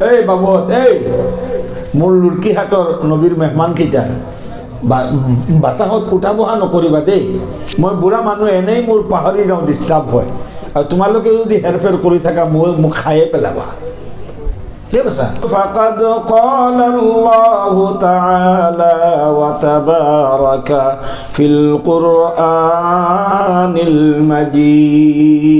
এই বাবুত এই মোৰ লুৰকিহাটৰ নবীৰ মেহমান কেইটা বাচাহত উঠা বহা নকৰিবা দেই মই বুঢ়া মানুহ এনেই মোৰ পাহৰি যাওঁ ডিষ্টাৰ্ব হয় আৰু তোমালোকে যদি হেৰফেৰ কৰি থাকা মই মোক খায়ে পেলাবা ঠিক আছে فقد قال الله تعالى وتبارك في القرآن المجيد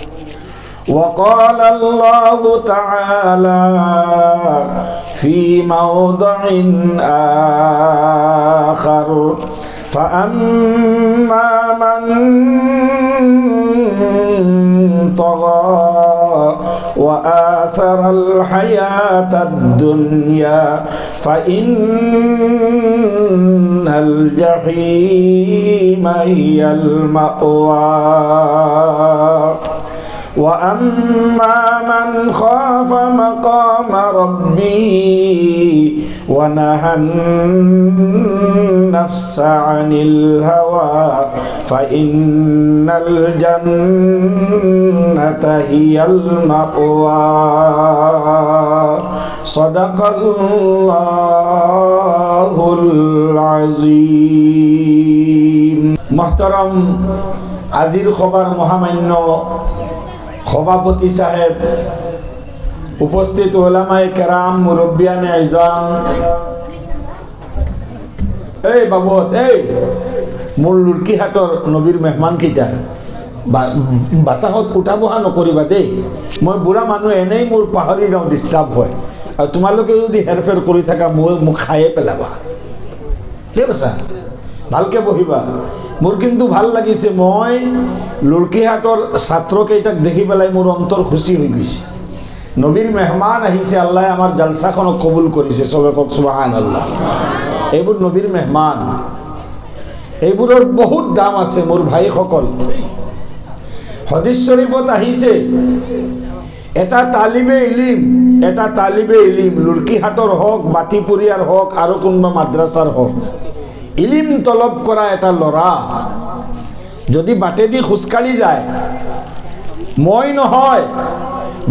وقال الله تعالى في موضع آخر فأما من طغى وآثر الحياة الدنيا فإن الجحيم هي المأوى. وأما من خاف مقام ربه ونهى النفس عن الهوى فإن الجنة هي المأوى صدق الله العظيم محترم আজিৰ সভাৰ মহামান্য সভাপতি সাহেব, উপস্থিত ওলামাই কেরাম, মুরব্বিয়ানে আইজান। এই বাবুত, এই, মোৰ লুৰকিহাটৰ নবীৰ মেহমান কেইটা বাচাহত উঠা বহা নকৰিবা দেই। মই বুঢ়া মানুহ এনেই মোৰ পাহৰি যাওঁ ডিষ্টাৰ্ব হয়। আৰু তোমালোকে যদি হেৰফেৰ কৰি থাকা, মই মোক খায়ে পেলাবা। ঠিক আছে ভালকৈ বহিবা। মোৰ কিন্তু ভালো লাগিছে, মই লুৰকিহাটৰ ছাত্ৰকেইটাক দেখি পেলাই মোৰ অন্তৰ খুচি হৈ গৈছে। নবীৰ মেহমান আহিছে, আল্লাহ আমাৰ জালচাখনক কবুল কৰিছে, চবে কওক চুবাহান আল্লাহ এইবোৰ নবীৰ মেহমান। এইবোৰৰ বহুত দাম আছে, মোৰ ভাইসকল। হদিছ শ্বৰীফত আহিছে, এটা তালিবে ইলিম, এটা তালিবে ইলিম, লুৰকিহাটৰ হওক বাতিপুৰীয়াৰ হওক, আৰু কোনোবা মাদ্ৰাছাৰ হওক। ইলিম তলব কৰা এটা ল'ৰা যদি বাটেদি খোজকাঢ়ি যায়, মই নহয়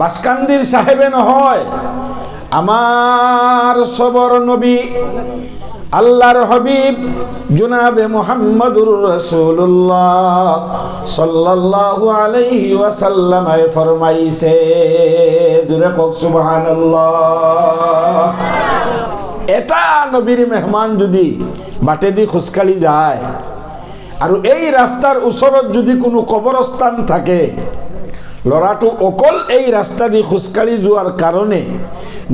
বাসকান্দিৰ চাহেবে নহয়, আমাৰ চবৰ নবী আল্লাহর হবিব, জুনাবে মোহাম্মদুর রসুল্লাহ সাল্লাল্লাহু আলাইহি ওয়াসাল্লামে ফরমাইছে, জুরে কক সুবহানাল্লাহ। এটা নবীর মেহমান যদি বাটেদি খোজকাঢ়ি যায়। আৰু এই ৰাস্তাৰ ওচৰত যদি কোনো কবৰস্থান থাকে, ল'ৰাটো অকল এই ৰাস্তা দি খোজকাঢ়ি যোৱাৰ কাৰণে,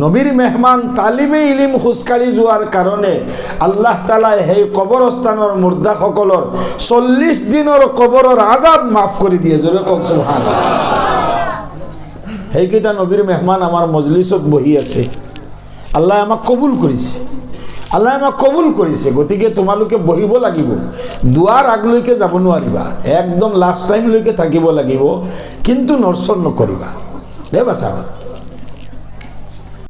নবীৰ মেহমান তালিবে ইলিম খোজকাঢ়ি যোৱাৰ কাৰণে আল্লাহ তালাই সেই কবৰস্থানৰ মুৰ্দাসকলৰ চল্লিছ দিনৰ কবৰৰ আজাব মাফ কৰি দিয়ে। জোৰে কওকচোন ভালো সেইকেইটা নবীৰ মেহমান আমাৰ মজলিছত বহি আছে। আল্লাহ আমাক কবুল কৰিছে। আল্লাহ আমাক কবুল কৰিছে গতিকে তোমালোকে বহিব লাগিব। দুৱাৰ আগলৈকে যাব নোৱাৰিবা, একদম লাষ্ট টাইমলৈকে থাকিব লাগিব, কিন্তু নৰ্চন নকৰিবা। দে বাচা